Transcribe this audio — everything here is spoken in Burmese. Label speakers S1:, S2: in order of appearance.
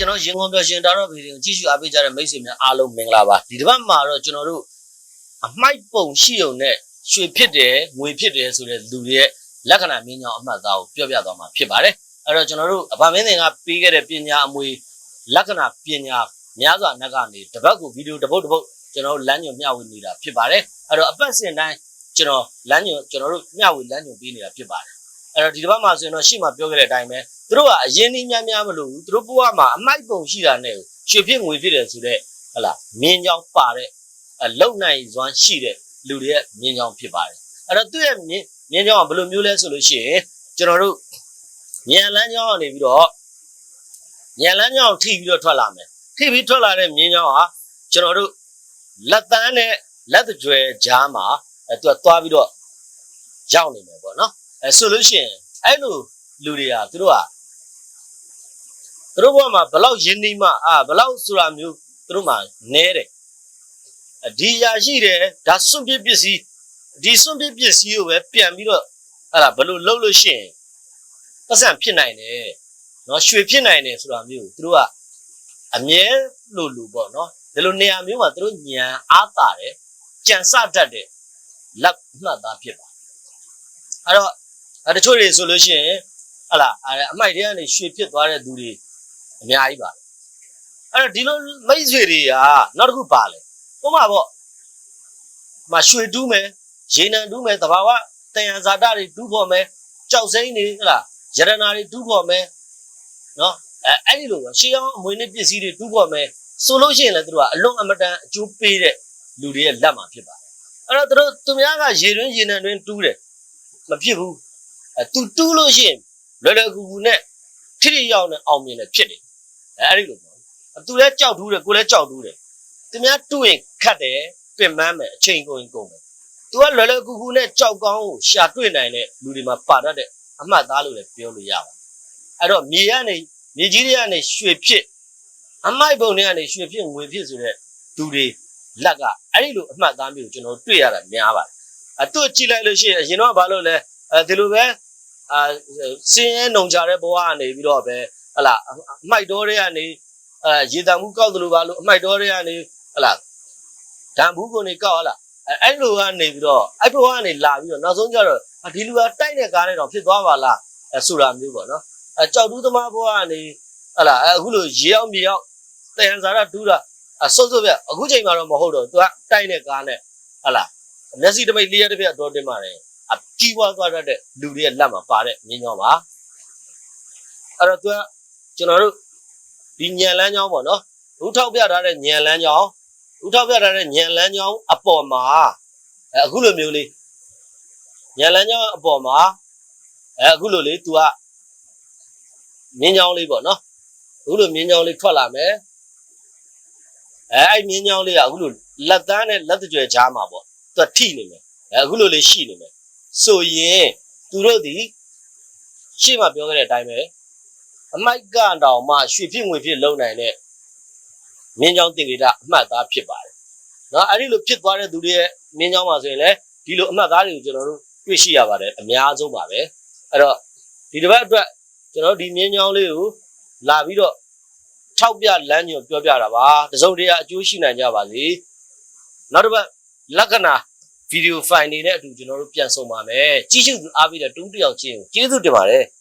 S1: ကျွန်တော်ရင်ကုန်ပြောရှင်တာတော့ဗီဒီယိုကြည့်ရှုအားပေးကြတဲ့မိတ်ဆွေများအားလုံးမင်္ဂလာပါဒီတစ်ပတ်မှာတော့ကျွန်တော်တို့အမိုက်ပုံရှိုံနဲ့ရွှေဖြစ်တယ်ငွေဖြစ်တယ်ဆိုတဲ့လူတွေရဲ့လက္ခဏာမြင်ကြောင်အမှတ်သားကိုပြောပြသွားမှာဖြစ်ပါတယ်အဲ့တော့ကျွန်တော်တို့အဗမင်းသင်ကပေးခဲ့တဲ့ပညာအမွေလက္ခဏာပညာများစွာနဲ့ကနေတစ်ပတ်ကိုဗီဒီယိုတစ်ပုတ်တစ်ပုတ်ကျွန်တော်တို့လမ်းညွှန်မျှဝေနေတာဖြစ်ပါတယ်အဲ့တော့အပတ်စဉ်တိုင်းကျွန်တော်လမ်းညွှန်ကျွန်တော်တို့မျှဝေလမ်းညွှန်ပေးနေတာဖြစ်ပါတယ်အဲ့တော့ဒီတစ်ပတ်မှာဆိုရင်တော့ရှေ့မှာပြောခဲ့တဲ့အတိုင်းပဲ သူတို့ကအရင်နှီးများများမလို့ဘူးသူတို့ဘဝမှာအမိုက်ပုံရှိတာနဲ့ရွှေဖြစ်ငွေဖြစ်တယ်ဆိုတော့ဟလာမြင်းကြောင်ပါတဲ့အလုံနိုင်စွမ်းရှိတဲ့လူတွေရဲ့မြင်းကြောင်ဖြစ်ပါတယ်အဲ့တော့သူ့ရဲ့မြင်းမြင်းကြောင်ကဘယ်လိုမျိုးလဲဆိုလို့ရှိရင်ကျွန်တော်တို့ညံလန်းကြောင်ကနေပြီးတော့ညံလန်းကြောင်ထိပြီးတော့ထွက်လာမယ်ထိပြီးထွက်လာတဲ့မြင်းကြောင်ကကျွန်တော်တို့လက်တန်းနဲ့လက်တကြွယ်ကြားမှာအဲသူကသွားပြီးတော့ရောက်နေမယ်ပေါ့နော်အဲဆိုလို့ရှိရင်အဲ့လိုလူတွေကသူတို့က သူတို့ဘဝမှာဘယ်လောက်ယဉ်နီးမှအာဘယ်လောက်ဆိုတာမျိုးသူတို့မှာနဲတယ်အဒီရာရှိတယ်ဒါစွန့်ပစ်ပစ္စည်းဒီစွန့်ပစ်ပစ္စည်းကိုပဲပြန်ပြီးတော့အဲ့ဒါဘယ်လိုလုပ်လို့ရှိရင်ပတ်စံဖြစ်နိုင်တယ်နော်ရွှေဖြစ်နိုင်တယ်ဆိုတာမျိုးသူတို့ကအမြဲလို့လူပေါ့နော်ဒီလိုနေရာမျိုးမှာသူတို့ညံအားတာတယ်ကြံစတတ်တယ်လက်မှတ်သားဖြစ်ပါအဲ့တော့အဲ့တချို့တွေဆိုလို့ရှိရင်ဟလာအဲ့အမိုက်တွေကနေရွှေဖြစ်သွားတဲ့သူတွေ အများကြီးပါအဲ့တော့ဒီလိုမိတ်ဆွေတွေကနောက်တစ်ခုပါလဲဥပမာပေါ့မရွှေတူးမယ်ရေနံတူးမယ်တဘာဝတယံဇာတတွေတူးဖို့မယ်ကြောက်စိမ့်တွေဟလာရတနာတွေတူးဖို့မယ်နော်အဲအဲ့ဒီလိုပဲရှေးအောင်အမွေနဲ့ပစ္စည်းတွေတူးဖို့မယ်ဆိုလို့ရှိရင်လည်းသူတို့ကအလွန်အမတန်အကျိုးပေးတဲ့လူတွေရဲ့လက်မှာဖြစ်ပါတယ်အဲ့တော့သူတို့သူများကရေတွင်းရေနံတွင်းတူးတယ်မဖြစ်ဘူးအဲသူတူးလို့ရှိရင်လွယ်လွယ်ကူကူနဲ့ထိထိရောက်နဲ့အောင်မြင်တယ်ဖြစ်တယ် အဲအဲ့ဒီလိုပေါ့သူလည်းကြောက်တူးတယ်ကိုလည်းကြောက်တူးတယ်သူများတူးရင်ခတ်တယ်ပြင်ပန်းမယ်အချိန်ကုန်ရင်ကုန်မယ်သူကလွယ်လွယ်ကူကူနဲ့ကြောက်ကောင်းကိုရှာတွေ့နိုင်တဲ့လူတွေမှာပါတတ်တဲ့အမှတ်သားလို့လည်းပြောလို့ရပါတယ်အဲ့တော့မြေကနေမြေကြီးတွေကနေရွှေဖြစ်အမိုက်ပုံတွေကနေရွှေဖြစ်ငွေဖြစ်ဆိုတဲ့သူတွေလက်ကအဲ့ဒီလိုအမှတ်သားမျိုးကိုကျွန်တော်တွေ့ရတာများပါတယ်အတူကြည့်လိုက်လို့ရှိရင်အရင်တော့ဘာလို့လဲအဲဒီလိုပဲအာစင်းရဲနှုံကြတဲ့ဘဝကနေပြီးတော့ပဲ ဟလာအမိုက်တော်တွေကနေအဲရေတံမှုကောက်တယ်လို့ဘာလို့အမိုက်တော်တွေကနေဟလာဓာတ်ဘူးကနေကောက်ဟလာအဲအဲ့လိုကနေပြီးတော့အဲ့ဘဝကနေလာပြီးတော့နောက်ဆုံးကျတော့ဒီလူကတိုက်တဲ့ကားနဲ့တော့ဖြစ်သွားပါလားအဲဆိုတာမျိုးပေါ့နော်အဲကြောက်တူးသမားဘဝကနေဟလာအခုလိုရေအောင်မြေအောင်တယံဇာရတူးတာအဆုတ်ဆုတ်ပြအခုချိန်မှာတော့မဟုတ်တော့သူကတိုက်တဲ့ကားနဲ့ဟလာမျက်စိတမိတ်လျှက်တစ်ပြက်တော့တင်ပါတယ်အကြီးပွားသွားတတ်တဲ့လူတွေရဲ့လက်မှာပါတဲ့မြင်းကြောင်းပါအဲ့တော့သူက ကျွန်တော်တို့ဒီညံလန်းကြောင်းပေါ့နော်ဦးထောက်ပြထားတဲ့ညံလန်းကြောင်းဦးထောက်ပြထားတဲ့ညံလန်းကြောင်းအပေါ်မှာအဲအခုလိုမျိုးလေးညံလန်းကြောင်းအပေါ်မှာအဲအခုလိုလေး तू ကမြင်းကြောင်းလေးပေါ့နော်အခုလိုမြင်းကြောင်းလေးထွက်လာမယ်အဲအဲ့မြင်းကြောင်းလေးကအခုလိုလက်သားနဲ့လက်တကြွယ်ကြားမှာပေါ့သူကထိနေမယ်အဲအခုလိုလေးရှိနေမယ်ဆိုရင်သူတို့ဒီရှေ့မှာပြောခဲ့တဲ့အတိုင်းပဲ အမိုက်ကတောင်မှရွှေဖြစ်ငွေဖြစ်လုံနိုင်တဲ့မြင်းချောင်းတင်ကြတာအမှတ်သားဖြစ်ပါတယ်။နော်အဲ့ဒီလိုဖြစ်သွားတဲ့သူတွေရဲ့မြင်းချောင်းမှာဆိုရင်လည်းဒီလိုအမှတ်သားတွေကိုကျွန်တော်တို့တွေ့ရှိရပါတယ်အများဆုံးပါပဲ။အဲ့တော့ဒီတစ်ပတ်အတွက်ကျွန်တော်တို့ဒီမြင်းချောင်းလေးကိုလာပြီးတော့ထောက်ပြလမ်းညွှန်ပြောပြတာပါ။တစုံတရာအကျိုးရှိနိုင်ကြပါစေ။နောက်တစ်ပတ်လက္ခဏာဗီဒီယိုဖိုင်တွေနဲ့အတူကျွန်တော်တို့ပြန်ဆုံပါမယ်။ကြည့်ရှုအားပေးတဲ့တူးတယောက်ချင်းကိုကျေးဇူးတင်ပါတယ်။